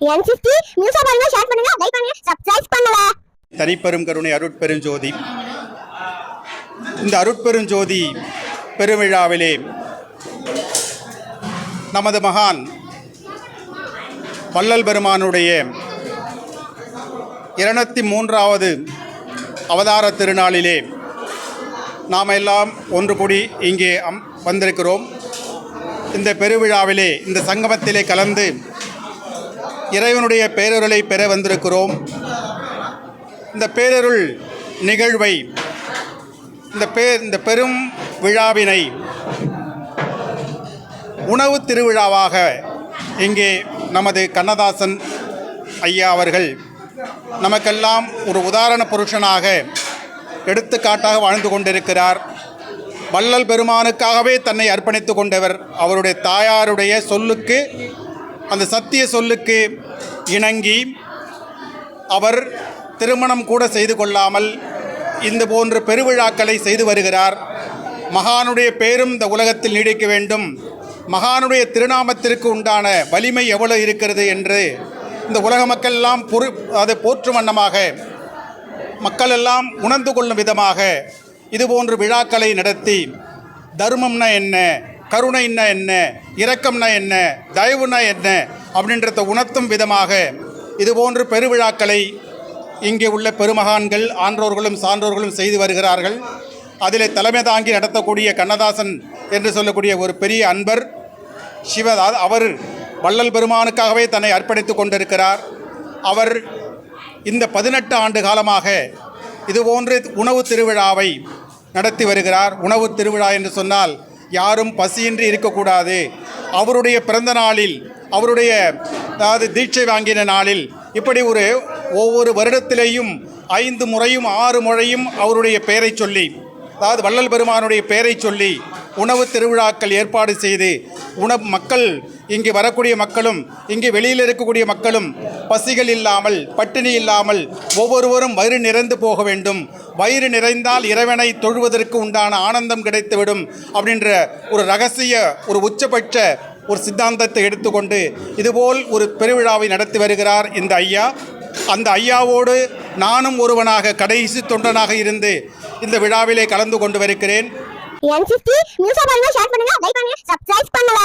என் sixty நியூஸா பாருங்க share பண்ணுங்க like பண்ணுங்க சப்ஸ்கிரைப் பண்ணல தனிப்பெரும் கருணை அருட்பெருஞ்சோதி. இந்த அருட்பெருஞ்சோதி பெருவிழாவிலே நமது மகான் வள்ளல் பெருமானுடைய இருநூத்தி மூன்றாவது அவதார திருநாளிலே நாம் எல்லாம் ஒன்று கூடி இங்கே அம் வந்திருக்கிறோம். இந்த பெருவிழாவிலே இந்த சங்கமத்திலே கலந்து இறைவனுடைய பேரருளை பெற வந்திருக்கிறோம். இந்த பேரருள் நிகழ்வை இந்த பே இந்த பெரும் விழாவினை உணவு திருவிழாவாக இங்கே நமது கண்ணதாசன் ஐயா அவர்கள் நமக்கெல்லாம் ஒரு உதாரண புருஷனாக எடுத்துக்காட்டாக வாழ்ந்து கொண்டிருக்கிறார். வள்ளல் பெருமானுக்காகவே தன்னை அர்ப்பணித்து கொண்டவர் அவருடைய தாயாருடைய சொல்லுக்கு அந்த சத்திய சொல்லுக்கு இணங்கி அவர் திருமணம் கூட செய்து கொள்ளாமல் இந்த போன்ற பெருவிழாக்களை செய்து வருகிறார். மகானுடைய பேரும் இந்த உலகத்தில் நீடிக்க வேண்டும். மகானுடைய திருநாமத்திற்கு உண்டான வலிமை எவ்வளவு இருக்கிறது என்று இந்த உலக மக்கள் எல்லாம் பொறு அதை போற்றும் வண்ணமாக மக்கள் எல்லாம் உணர்ந்து கொள்ளும் விதமாக இதுபோன்று விழாக்களை நடத்தி தர்மம்னா என்ன? கருணைன்னா என்ன? இரக்கம்னா என்ன? தயவுனா என்ன? அப்படின்றத உணர்த்தும் விதமாக இதுபோன்று பெருவிழாக்களை இங்கே உள்ள பெருமகான்கள் ஆன்றோர்களும் சான்றோர்களும் செய்து வருகிறார்கள். அதிலே தலைமை தாங்கி நடத்தக்கூடிய கண்ணதாசன் என்று சொல்லக்கூடிய ஒரு பெரிய அன்பர் சிவ அவர் வள்ளல் பெருமானுக்காகவே தன்னை அர்ப்பணித்துக் கொண்டிருக்கிறார். அவர் இந்த பதினெட்டு ஆண்டு காலமாக இதுபோன்று உணவு திருவிழாவை நடத்தி வருகிறார். உணவு திருவிழா என்று சொன்னால் யாரும் பசியின்றி இருக்கக்கூடாது. அவருடைய பிறந்த நாளில் அவருடைய அதாவது தீட்சை வாங்கின நாளில் இப்படி ஒரு ஒவ்வொரு வருடத்திலேயும் ஐந்து முறையும் ஆறு முறையும் அவருடைய பெயரை சொல்லி அதாவது வள்ளல் பெருமானுடைய பெயரை சொல்லி உணவு திருவிழாக்கள் ஏற்பாடு செய்து உணவு மக்கள் இங்கு வரக்கூடிய மக்களும் இங்கு வெளியில் இருக்கக்கூடிய மக்களும் பசிகள் இல்லாமல் பட்டினி இல்லாமல் ஒவ்வொருவரும் வயிறு நிறைந்து போக வேண்டும். வயிறு நிறைந்தால் இறைவனை தொழுவதற்கு உண்டான ஆனந்தம் கிடைத்துவிடும் அப்படின்ற ஒரு ரகசிய ஒரு உச்சபட்ச ஒரு சித்தாந்தத்தை எடுத்துக்கொண்டு இதுபோல் ஒரு பெருவிழாவை நடத்தி வருகிறார் இந்த ஐயா. அந்த ஐயாவோடு நானும் ஒருவனாக கடைசி தொண்டனாக இருந்து இந்த விழாவிலே கலந்து கொண்டு வருகிறேன். என் சிஸ்டி நியூஸா பாருங்க ஷேர் பண்ணுங்க லைக் பண்ணுங்க சப்ஸ்கிரைப் பண்ணல